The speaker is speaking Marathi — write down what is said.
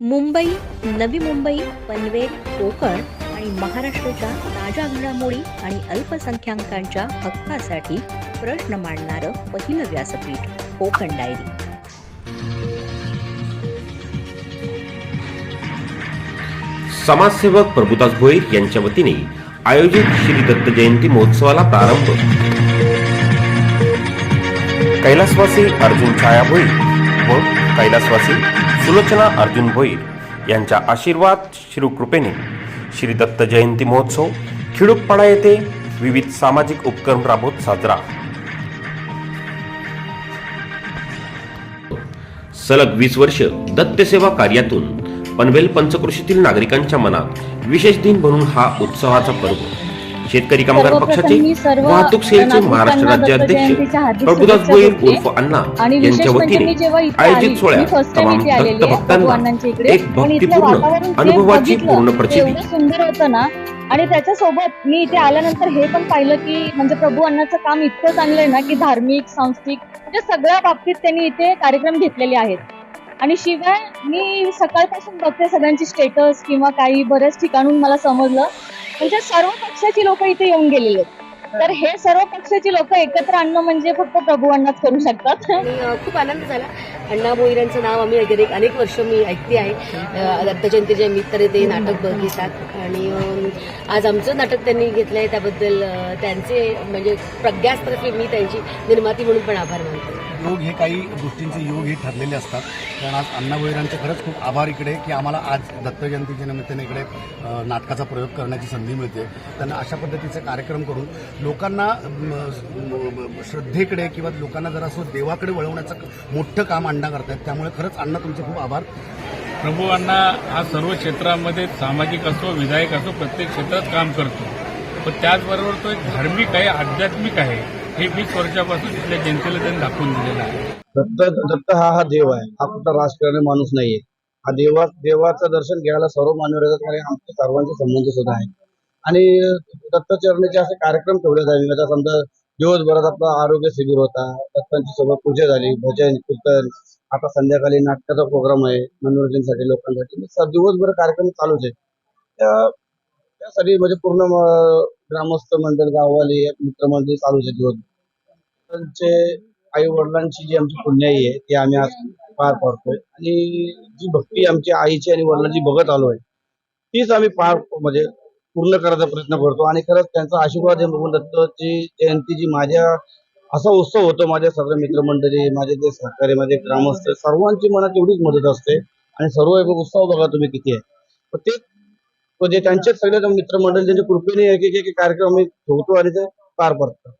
मुंबई नवी मुंबई पनवेल कोकण आणि महाराष्ट्राच्या ताज्या घडामोडी आणि अल्पसंख्याकांच्या हक्कासाठी प्रश्न मांडणारं पहिलं व्यासपीठ कोकण डायरी. समाजसेवक प्रभुदास भोईर यांच्या वतीने आयोजित श्री दत्त जयंती महोत्सवाला प्रारंभ. कैलासवासी अर्जुन छाया भोईर व कैलासवासी सुलोचना अर्जुन भोईर यांच्या आशीर्वाद श्रीकृपेने श्री दत्त जयंती महोत्सव खिडूकपाडा येथे विविध सामाजिक उपक्रम राबवत साजरा. सलग वीस वर्ष दत्तसेवा कार्यातून पनवेल पंचकृषीतील नागरिकांच्या मनात विशेष दिन म्हणून हा उत्सवाचा पर्व. शेतकरी कामगार पक्षाचे वाहतूक सेलचे महाराष्ट्र राज्य अध्यक्ष प्रभुदास देते. उर्फ अण्णा यांच्या म्हणजे वतीने मी जेव्हा इथे आली, आयोजित सोहळ्यात तमाम इथे आलेली दत्त आहे, भक्तांना. एक भक्तिपूर्ण अनुभवाची पूर्ण प्रचिती सुंदर होतं ना आणि त्याच्यासोबत मी इथे आल्यानंतर हे पण पाहिलं की म्हणजे प्रभू अण्णाचं काम इतकं चांगलं आहे ना की धार्मिक सांस्कृतिक म्हणजे सगळ्या बाबतीत त्यांनी इथे कार्यक्रम घेतलेले आहेत आणि शिवाय मी सकाळपासून बघते सगळ्यांची स्टेटस किंवा काही बऱ्याच ठिकाणून मला समजलं म्हणजे सर्व पक्षाची लोक इथे येऊन गेलेले आहेत. तर हे सर्व पक्षाची लोक एकत्र आणणं म्हणजे फक्त प्रभू अण्णाच करू शकतात. आणि खूप आनंद झाला. अण्णा भोईरांचं नाव आम्ही गेले अनेक वर्ष मी ऐकते आहे. दत्त जयंतीच्या निमित्ताने ते नाटक बघिततात आणि आज आमचं नाटक त्यांनी घेतलं आहे त्याबद्दल त्यांचे म्हणजे प्रज्ञास्तर्फे मी त्यांची निर्माती म्हणून पण आभार मानते. योग हे काही गोष्टींचे योग हे ठरलेले असतात. कारण आज अण्णा भोईरांचे खरंच खूप आभार इकडे की आम्हाला आज दत्त जयंतीच्या निमित्ताने इकडे नाटकाचा प्रयोग करण्याची संधी मिळते. त्यांना अशा पद्धतीचे कार्यक्रम करून लोकांना श्रद्धेकडे किंवा लोकांना जरा असं देवाकडे वळवण्याचं मोठं काम अण्णा करतात त्यामुळे खरंच अण्णा तुमचे खूप आभार. प्रभू अण्णा हा सर्व क्षेत्रामध्ये सामाजिक असो विधायक असो प्रत्येक क्षेत्रात काम करतो. पण त्याचबरोबर तो एक धार्मिक आहे आध्यात्मिक आहे. हे वीस वर्षापासून तिथल्या जनतेला त्यांनी दाखवून दिलेलं आहे. दत्त दत्त हा हा देव आहे. हा कुठला राजकारणी माणूस नाहीये. हा देवा देवाचं दर्शन घ्यायला सर्व मानव येतात आणि आमचे सर्वांचे संबंध सुद्धा आहे आणि दत्तचरणीचे असे कार्यक्रम ठेवले जाईल म्हणजे आता समजा दिवसभरात आपला आरोग्य शिबिर होता. दत्तांची सोबत पूजा झाली भजन कीर्तन. आता संध्याकाळी नाटकाचा प्रोग्राम आहे मनोरंजनसाठी लोकांसाठी. म्हणजे दिवसभर कार्यक्रम चालूच आहे. त्यासाठी म्हणजे पूर्ण ग्रामस्थ मंडळ गाववाले मित्रमंडळी चालूच आहे दिवसभर. त्यांचे आई वडिलांची जी आमची पुण्याई आहे ती आम्ही आज पार पाडतोय. आणि जी भक्ती आमची आईची आणि वडिलांची बघत आहे तीच आम्ही पार म्हणजे पूर्ण करायचा प्रयत्न करतो आणि खरंच त्यांचा आशीर्वाद बघून दत्तची जयंती जी माझ्या असा उत्सव होतो माझ्या सर्व मित्रमंडळी माझे जे सहकारी माझे ग्रामस्थ सर्वांची मनात एवढीच मदत असते आणि सर्व एक उत्सव बघा तुम्ही किती आहे. ते म्हणजे त्यांचेच सगळे मित्रमंडळी त्यांच्या कृपेने एक एक एक कार्यक्रम आम्ही ठेवतो आणि ते पार पडतो